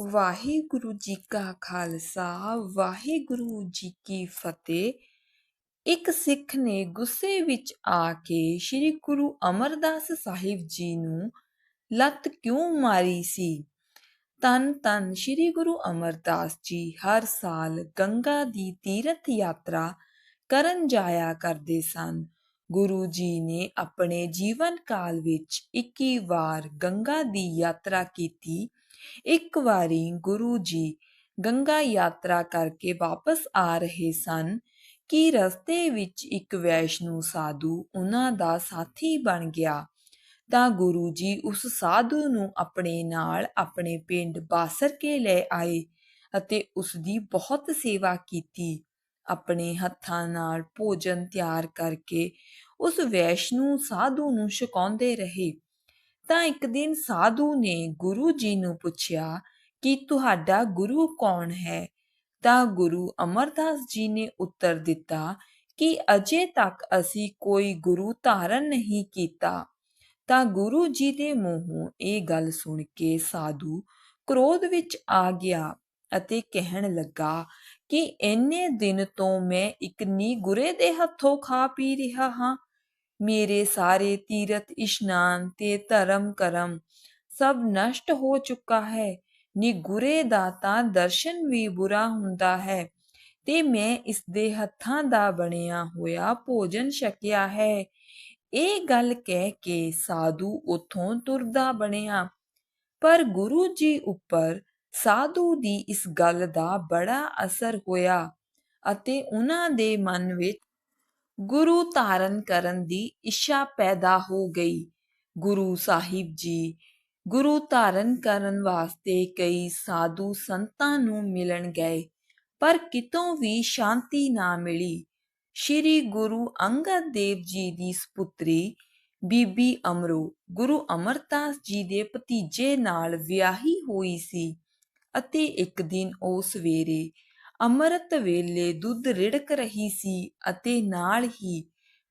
ਵਾਹਿਗੁਰੂ ਜੀ ਕਾ ਖਾਲਸਾ, ਵਾਹਿਗੁਰੂ ਜੀ ਕੀ ਫਤਿਹ। ਇੱਕ ਸਿੱਖ ਨੇ ਗੁੱਸੇ ਵਿੱਚ ਆ ਕੇ ਸ੍ਰੀ ਗੁਰੂ ਅਮਰਦਾਸ ਸਾਹਿਬ ਜੀ ਨੂੰ ਲੱਤ ਕਿਉਂ ਮਾਰੀ ਸੀ? ਤਨ ਤਨ ਸ੍ਰੀ ਗੁਰੂ ਅਮਰਦਾਸ ਜੀ ਹਰ ਸਾਲ ਗੰਗਾ ਦੀ ਤੀਰਥ ਯਾਤਰਾ ਕਰਨ ਜਾਇਆ ਕਰਦੇ ਸਨ। ਗੁਰੂ ਜੀ ਨੇ ਆਪਣੇ ਜੀਵਨ ਕਾਲ ਵਿੱਚ 21 ਵਾਰ ਗੰਗਾ ਦੀ ਯਾਤਰਾ ਕੀਤੀ ਇੱਕ ਵਾਰੀ ਗੁਰੂ ਜੀ ਗੰਗਾ ਯਾਤਰਾ ਕਰਕੇ ਵਾਪਸ ਆ ਰਹੇ ਸਨ ਕਿ ਰਸਤੇ ਵਿੱਚ ਇੱਕ ਵੈਸ਼ਨੂ ਸਾਧੂ ਉਹਨਾਂ ਦਾ ਸਾਥੀ ਬਣ ਗਿਆ। ਤਾਂ ਗੁਰੂ ਜੀ ਉਸ ਸਾਧੂ ਨੂੰ ਆਪਣੇ ਨਾਲ ਆਪਣੇ ਪਿੰਡ ਬਾਸਰ ਕੇ ਲੈ ਆਏ ਅਤੇ ਉਸ ਦੀ ਬਹੁਤ ਸੇਵਾ ਕੀਤੀ। ਆਪਣੇ ਹੱਥਾਂ ਨਾਲ ਭੋਜਨ ਤਿਆਰ ਕਰਕੇ ਉਸ ਵੈਸ਼ਨੂ ਸਾਧੂ ਨੂੰ ਛਕਾਉਂਦੇ ਰਹੇ। ਤਾਂ ਇੱਕ ਦਿਨ ਸਾਧੂ ਨੇ ਗੁਰੂ ਜੀ ਨੂੰ ਪੁੱਛਿਆ ਕਿ ਤੁਹਾਡਾ ਗੁਰੂ ਕੌਣ ਹੈ? ਤਾਂ ਗੁਰੂ ਅਮਰਦਾਸ ਜੀ ਨੇ ਉੱਤਰ ਦਿੱਤਾ ਕਿ ਅਜੇ ਤੱਕ ਅਸੀਂ ਕੋਈ ਗੁਰੂ ਧਾਰਨ ਨਹੀਂ ਕੀਤਾ। ਤਾਂ ਗੁਰੂ ਜੀ ਦੇ ਮੂੰਹੋਂ ਇਹ ਗੱਲ ਸੁਣ ਕੇ ਸਾਧੂ ਕ੍ਰੋਧ ਵਿੱਚ ਆ ਗਿਆ ਅਤੇ ਕਹਿਣ ਲੱਗਾ ਕਿ ਇੰਨੇ ਦਿਨ ਤੋਂ ਮੈਂ ਇੱਕ ਨੀ ਗੁਰੇ ਦੇ ਹੱਥੋਂ ਖਾ ਪੀ ਰਿਹਾ ਹਾਂ। ਮੇਰੇ ਸਾਰੇ ਤੀਰਥ ਇਸ਼ਨਾਨ ਤੇ ਧਰਮ ਕਰਮ ਸਭ ਨਸ਼ਟ ਹੋ ਚੁੱਕਾ ਹੈ। ਨਿਗੁਰੇ ਦਾ ਤਾਂ ਦਰਸ਼ਨ ਵੀ ਬੁਰਾ ਹੁੰਦਾ ਹੈ। ਤੇ ਮੈਂ ਇਸ ਦੇ ਹੱਥਾਂ ਦਾ ਬਣਿਆ ਹੋਇਆ ਭੋਜਨ ਛਕਿਆ ਹੈ। ਇਹ ਗੱਲ ਕਹਿ ਕੇ ਸਾਧੂ ਉਥੋਂ ਤੁਰਦਾ ਬਣਿਆ। ਪਰ ਗੁਰੂ ਜੀ ਉੱਪਰ ਸਾਧੂ ਦੀ ਇਸ ਗੱਲ ਦਾ ਬੜਾ ਅਸਰ ਹੋਇਆ ਅਤੇ ਉਹਨਾਂ ਦੇ ਮਨ ਵਿੱਚ ਗੁਰੂ ਧਾਰਨ ਕਰਨ ਦੀ ਇੱਛਾ ਪੈਦਾ ਹੋ ਗਈ। ਗੁਰੂ ਸਾਹਿਬ ਜੀ, ਗੁਰੂ ਧਾਰਨ ਕਰਨ ਵਾਸਤੇ ਕਈ ਸਾਧੂ ਸੰਤਾਂ ਨੂੰ ਮਿਲਣ ਗਏ, ਪਰ ਕਿਤੋਂ ਵੀ ਸ਼ਾਂਤੀ ਨਾ ਮਿਲੀ। ਸ਼੍ਰੀ ਗੁਰੂ ਅੰਗਦ ਦੇਵ ਜੀ ਦੀ ਸੁਪੁੱਤਰੀ ਬੀਬੀ ਅਮਰੋ ਗੁਰੂ ਅਮਰਦਾਸ ਜੀ ਦੇ ਭਤੀਜੇ ਨਾਲ ਵਿਆਹੀ ਹੋਈ ਸੀ ਅਤੇ ਇੱਕ ਦਿਨ ਉਹ ਸਵੇਰੇ ਅੰਮ੍ਰਿਤ ਵੇਲੇ ਦੁੱਧ ਰਿੜਕ ਰਹੀ ਸੀ ਅਤੇ ਨਾਲ ਹੀ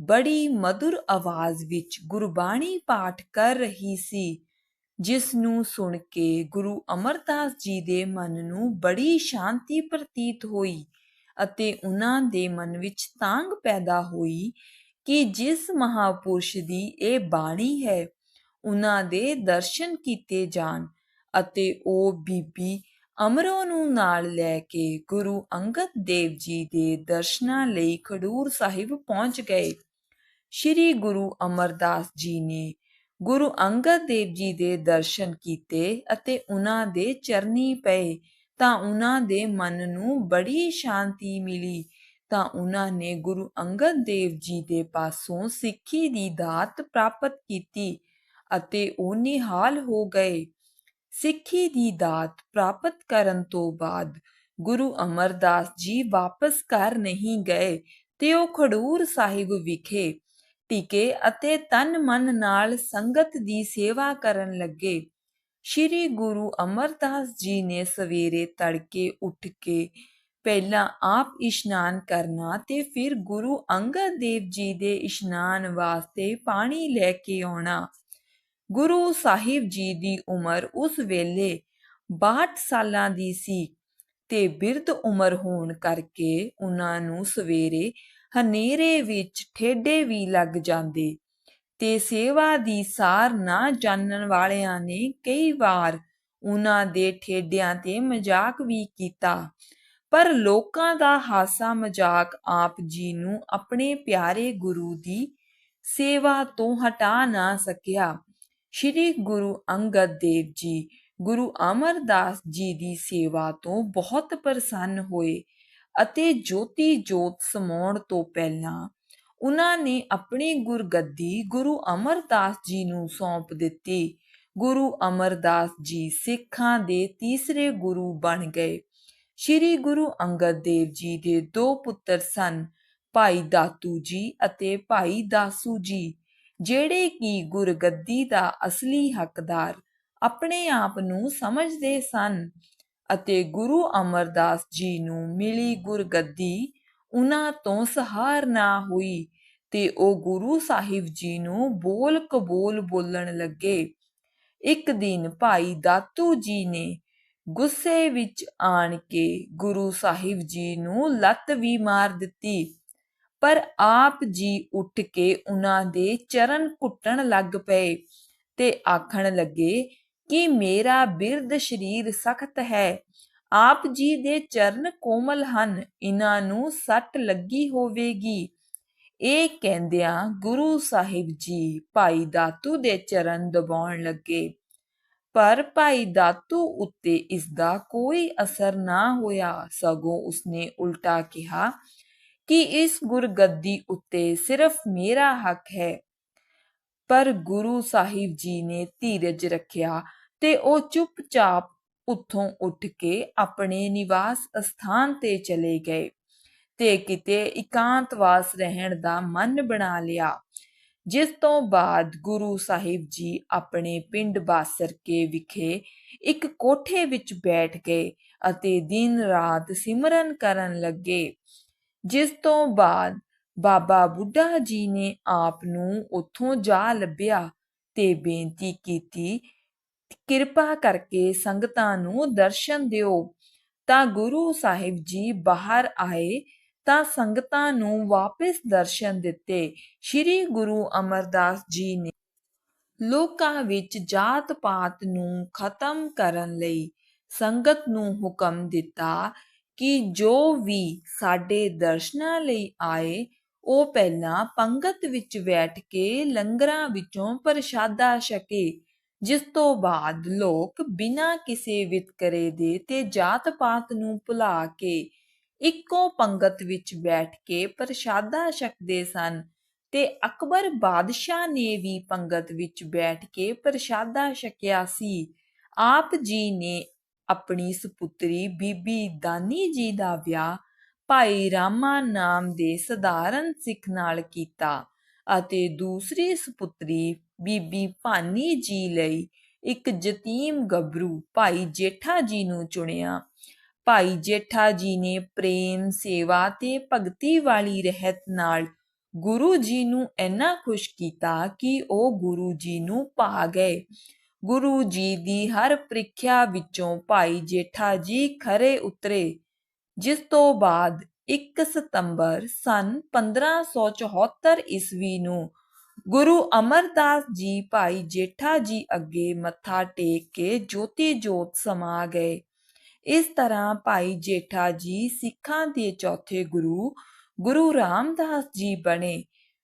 ਬੜੀ ਮధుਰ ਆਵਾਜ਼ ਵਿੱਚ ਗੁਰਬਾਣੀ ਪਾਠ ਕਰ ਰਹੀ ਸੀ ਜਿਸ ਨੂੰ ਸੁਣ ਕੇ ਗੁਰੂ ਅਮਰਦਾਸ ਜੀ ਦੇ ਮਨ ਨੂੰ ਬੜੀ ਸ਼ਾਂਤੀ ਪ੍ਰਤੀਤ ਹੋਈ ਅਤੇ ਉਹਨਾਂ ਦੇ ਮਨ ਵਿੱਚ ਤਾਂਗ ਪੈਦਾ ਹੋਈ ਕਿ ਜਿਸ ਮਹਾਪੁਰਸ਼ ਦੀ ਇਹ ਬਾਣੀ ਹੈ ਉਹਨਾਂ ਦੇ ਦਰਸ਼ਨ ਕੀਤੇ ਜਾਣ ਅਤੇ ਉਹ ਬੀਬੀ ਅਮਰੋ ਨੂੰ ਨਾਲ ਲੈ ਕੇ ਗੁਰੂ ਅੰਗਦ ਦੇਵ ਜੀ ਦੇ ਦਰਸ਼ਨਾਂ ਲਈ ਖਡੂਰ ਸਾਹਿਬ ਪਹੁੰਚ ਗਏ। ਸ਼੍ਰੀ ਗੁਰੂ ਅਮਰਦਾਸ ਜੀ ਨੇ ਗੁਰੂ ਅੰਗਦ ਦੇਵ ਜੀ ਦੇ ਦਰਸ਼ਨ ਕੀਤੇ ਅਤੇ ਉਹਨਾਂ ਦੇ ਚਰਨੀ ਪਏ ਤਾਂ ਉਹਨਾਂ ਦੇ ਮਨ ਨੂੰ ਬੜੀ ਸ਼ਾਂਤੀ ਮਿਲੀ। ਤਾਂ ਉਹਨਾਂ ਨੇ ਗੁਰੂ ਅੰਗਦ ਦੇਵ ਜੀ ਦੇ ਪਾਸੋਂ ਸਿੱਖੀ ਦੀ ਦਾਤ ਪ੍ਰਾਪਤ ਕੀਤੀ ਅਤੇ ਉਹ ਨਿਹਾਲ ਹੋ ਗਏ। ਸਿੱਖੀ ਦੀ ਦਾਤ ਪ੍ਰਾਪਤ ਕਰਨ ਤੋਂ ਬਾਅਦ ਗੁਰੂ ਅਮਰਦਾਸ ਜੀ ਵਾਪਸ ਘਰ ਨਹੀਂ ਗਏ ਤੇ ਉਹ ਖਡੂਰ ਸਾਹਿਬ ਵਿਖੇ ਟਿਕੇ ਅਤੇ ਤਨ ਮਨ ਨਾਲ ਸੰਗਤ ਦੀ ਸੇਵਾ ਕਰਨ ਲੱਗੇ। ਸ਼੍ਰੀ ਗੁਰੂ ਅਮਰਦਾਸ ਜੀ ਨੇ ਸਵੇਰੇ ਤੜਕੇ ਉੱਠ ਕੇ ਪਹਿਲਾਂ ਆਪ ਇਸ਼ਨਾਨ ਕਰਨਾ ਤੇ ਫਿਰ ਗੁਰੂ ਅੰਗਦ ਦੇਵ ਜੀ ਦੇ ਇਸ਼ਨਾਨ ਵਾਸਤੇ ਪਾਣੀ ਲੈ ਕੇ ਆਉਣਾ। ਗੁਰੂ ਸਾਹਿਬ ਜੀ ਦੀ ਉਮਰ ਉਸ ਵੇਲੇ 62 ਸਾਲਾਂ ਦੀ ਸੀ ਤੇ ਬਿਰਧ ਉਮਰ ਹੋਣ ਕਰਕੇ ਉਹਨਾਂ ਨੂੰ ਸਵੇਰੇ ਹਨੇਰੇ ਵਿੱਚ ਠੇਡੇ ਵੀ ਲੱਗ ਜਾਂਦੇ ਤੇ ਸੇਵਾ ਦੀ ਸਾਰ ਨਾ ਜਾਣਨ ਵਾਲਿਆਂ ਨੇ ਕਈ ਵਾਰ ਉਹਨਾਂ ਦੇ ਠੇਡਿਆਂ ਤੇ ਮਜ਼ਾਕ ਵੀ ਕੀਤਾ। ਪਰ ਲੋਕਾਂ ਦਾ ਹਾਸਾ ਮਜ਼ਾਕ ਆਪ ਜੀ ਨੂੰ ਆਪਣੇ ਪਿਆਰੇ ਗੁਰੂ ਦੀ ਸੇਵਾ ਤੋਂ ਹਟਾ ਨਾ ਸਕਿਆ। ਸ਼੍ਰੀ ਗੁਰੂ ਅੰਗਦ ਦੇਵ ਜੀ, ਗੁਰੂ ਅਮਰਦਾਸ ਜੀ ਦੀ ਸੇਵਾ ਤੋਂ ਬਹੁਤ ਪ੍ਰਸੰਨ ਹੋਏ ਅਤੇ ਜੋਤੀ ਜੋਤ ਸਮਾਉਣ ਤੋਂ ਪਹਿਲਾਂ ਉਹਨਾਂ ਨੇ ਆਪਣੀ ਗੁਰਗੱਦੀ ਗੁਰੂ ਅਮਰਦਾਸ ਜੀ ਨੂੰ ਸੌਂਪ ਦਿੱਤੀ। ਗੁਰੂ ਅਮਰਦਾਸ ਜੀ ਸਿੱਖਾਂ ਦੇ ਤੀਸਰੇ ਗੁਰੂ ਬਣ ਗਏ। ਸ਼੍ਰੀ ਗੁਰੂ ਅੰਗਦ ਦੇਵ ਜੀ ਦੇ ਦੋ ਪੁੱਤਰ ਸਨ, ਭਾਈ ਦਾਤੂ ਜੀ ਅਤੇ ਭਾਈ ਦਾਸੂ ਜੀ। ਜਿਹੜੇ ਕਿ ਗੁਰਗੱਦੀ ਦਾ ਅਸਲੀ ਹੱਕਦਾਰ ਆਪਣੇ ਆਪ ਨੂੰ ਸਮਝਦੇ ਸਨ ਅਤੇ ਗੁਰੂ ਅਮਰਦਾਸ ਜੀ ਨੂੰ ਮਿਲੀ ਗੁਰਗੱਦੀ, ਉਹਨਾਂ ਤੋਂ ਸਹਾਰ ਨਾ ਹੋਈ ਤੇ ਉਹ ਗੁਰੂ ਸਾਹਿਬ ਜੀ ਨੂੰ ਬੋਲ ਕਬੋਲ ਬੋਲਣ ਲੱਗੇ। ਇੱਕ ਦਿਨ ਭਾਈ ਦਾਤੂ ਜੀ ਨੇ ਗੁੱਸੇ ਵਿੱਚ ਆਣ ਕੇ ਗੁਰੂ ਸਾਹਿਬ ਜੀ ਨੂੰ ਲੱਤ ਵੀ ਮਾਰ ਦਿੱਤੀ। ਪਰ ਆਪ ਜੀ ਉੱਠ ਕੇ ਉਹਨਾਂ ਦੇ ਚਰਨ ਘੁੱਟਣ ਲੱਗ ਪਏ ਤੇ ਆਖਣ ਲੱਗੇ ਕਿ ਮੇਰਾ ਬਿਰਧ ਸਰੀਰ ਸਖਤ ਹੈ। ਆਪ ਜੀ ਦੇ ਚਰਨ ਕੋਮਲ ਹਨ, ਇਹਨਾਂ ਨੂੰ ਸੱਟ ਲੱਗੀ ਹੋਵੇਗੀ। ਇਹ ਕਹਿੰਦਿਆਂ ਗੁਰੂ ਸਾਹਿਬ ਜੀ ਭਾਈ ਦਾਤੂ ਦੇ ਚਰਨ ਦਬਾਉਣ ਲੱਗੇ। ਪਰ ਭਾਈ ਦਾਤੂ ਉੱਤੇ ਇਸ ਦਾ ਕੋਈ ਅਸਰ ਨਾ ਹੋਇਆ। ਸਗੋਂ ਉਸਨੇ ਉਲਟਾ ਕਿਹਾ ਕਿ ਇਸ ਗੁਰਗੱਦੀ ਉੱਤੇ ਸਿਰਫ ਮੇਰਾ ਹੱਕ ਹੈ। ਪਰ ਗੁਰੂ ਸਾਹਿਬ ਜੀ ਨੇ ਧੀਰਜ ਰੱਖਿਆ ਤੇ ਉਹ ਚੁੱਪਚਾਪ ਉੱਥੋਂ ਉੱਠ ਕੇ ਆਪਣੇ ਨਿਵਾਸ ਸਥਾਨ ਤੇ ਚਲੇ ਗਏ ਤੇ ਕਿਤੇ ਇਕਾਂਤਵਾਸ ਰਹਿਣ ਦਾ ਮਨ ਬਣਾ ਲਿਆ। ਜਿਸ ਤੋਂ ਬਾਅਦ ਗੁਰੂ ਸਾਹਿਬ ਜੀ ਆਪਣੇ ਪਿੰਡ ਬਾਸਰਕੇ ਵਿਖੇ ਇੱਕ ਕੋਠੇ ਵਿੱਚ ਬੈਠ ਗਏ ਅਤੇ ਦਿਨ ਰਾਤ ਸਿਮਰਨ ਕਰਨ ਲੱਗੇ। ਜਿਸ ਤੋਂ ਬਾਅਦ ਬਾਬਾ ਬੁੱਢਾ ਜੀ ਨੇ ਆਪ ਨੂੰ ਉੱਥੋਂ ਜਾ ਲੱਭਿਆ ਤੇ ਬੇਨਤੀ ਕੀਤੀ, ਕਿਰਪਾ ਕਰਕੇ ਸੰਗਤਾਂ ਨੂੰ ਦਰਸ਼ਨ ਦਿਓ। ਤਾਂ ਗੁਰੂ ਸਾਹਿਬ ਜੀ ਬਾਹਰ ਆਏ ਤਾਂ ਸੰਗਤਾਂ ਨੂੰ ਵਾਪਸ ਦਰਸ਼ਨ ਦਿੱਤੇ। ਸ੍ਰੀ ਗੁਰੂ ਅਮਰਦਾਸ ਜੀ ਨੇ ਲੋਕਾਂ ਵਿੱਚ ਜਾਤ ਪਾਤ ਨੂੰ ਖਤਮ ਕਰਨ ਲਈ ਸੰਗਤ ਨੂੰ ਹੁਕਮ ਦਿੱਤਾ ਕਿ ਜੋ ਵੀ ਸਾਡੇ ਦਰਸ਼ਨਾਂ ਲਈ ਆਏ, ਉਹ ਪਹਿਲਾਂ ਪੰਗਤ ਵਿੱਚ ਬੈਠ ਕੇ ਲੰਗਰਾਂ ਵਿੱਚੋਂ ਪ੍ਰਸ਼ਾਦਾ ਛਕੇ, ਜਿਸ ਤੋਂ ਬਾਅਦ ਲੋਕ ਬਿਨਾਂ ਕਿਸੇ ਵਿਤਕਰੇ ਦੇ ਤੇ ਜਾਤ ਪਾਤ ਨੂੰ ਭੁਲਾ ਕੇ ਇੱਕੋ ਪੰਗਤ ਵਿੱਚ ਬੈਠ ਕੇ ਪ੍ਰਸ਼ਾਦਾ ਛਕਦੇ ਸਨ ਤੇ ਅਕਬਰ ਬਾਦਸ਼ਾਹ ਨੇ ਵੀ ਪੰਗਤ ਵਿੱਚ ਬੈਠ ਕੇ ਪ੍ਰਸ਼ਾਦਾ ਛਕਿਆ ਸੀ। ਆਪ ਜੀ ਨੇ ਆਪਣੀ ਸੁਪੁੱਤਰੀ ਬੀਬੀ ਦਾਨੀ ਜੀ ਦਾ ਵਿਆਹ ਭਾਈ ਰਾਮਾ ਨਾਮ ਦੇ ਸਧਾਰਨ ਸਿੱਖ ਨਾਲ ਕੀਤਾ ਅਤੇ ਦੂਸਰੀ ਸੁਪੁੱਤਰੀ ਬੀਬੀ ਭਾਨੀ ਜੀ ਲਈ ਇੱਕ ਯਤੀਮ ਗੱਭਰੂ ਭਾਈ ਜੇਠਾ ਜੀ ਨੂੰ ਚੁਣਿਆ। ਭਾਈ ਜੇਠਾ ਜੀ ਨੇ ਪ੍ਰੇਮ, ਸੇਵਾ ਤੇ ਭਗਤੀ ਵਾਲੀ ਰਹਿਤ ਨਾਲ ਗੁਰੂ ਜੀ ਨੂੰ ਇੰਨਾ ਖੁਸ਼ ਕੀਤਾ ਕਿ ਉਹ ਗੁਰੂ ਜੀ ਨੂੰ ਪਾ ਗਏ। ਗੁਰੂ ਜੀ ਦੀ ਹਰ ਪ੍ਰੀਖਿਆ ਵਿੱਚੋਂ ਭਾਈ ਜੇਠਾ ਜੀ ਖਰੇ ਉਤਰੇ, ਜਿਸ ਤੋਂ ਬਾਅਦ 1 ਸਤੰਬਰ ਸਨ 1574 ਈਸਵੀ ਨੂੰ ਗੁਰੂ ਅਮਰਦਾਸ ਜੀ ਭਾਈ ਜੇਠਾ ਜੀ ਅੱਗੇ ਮੱਥਾ ਟੇਕ ਕੇ ਜੋਤੀ ਜੋਤ ਸਮਾ ਗਏ। ਇਸ ਤਰ੍ਹਾਂ ਭਾਈ ਜੇਠਾ ਜੀ ਸਿੱਖਾਂ ਦੇ ਚੌਥੇ ਗੁਰੂ ਗੁਰੂ ਰਾਮਦਾਸ ਜੀ ਬਣੇ।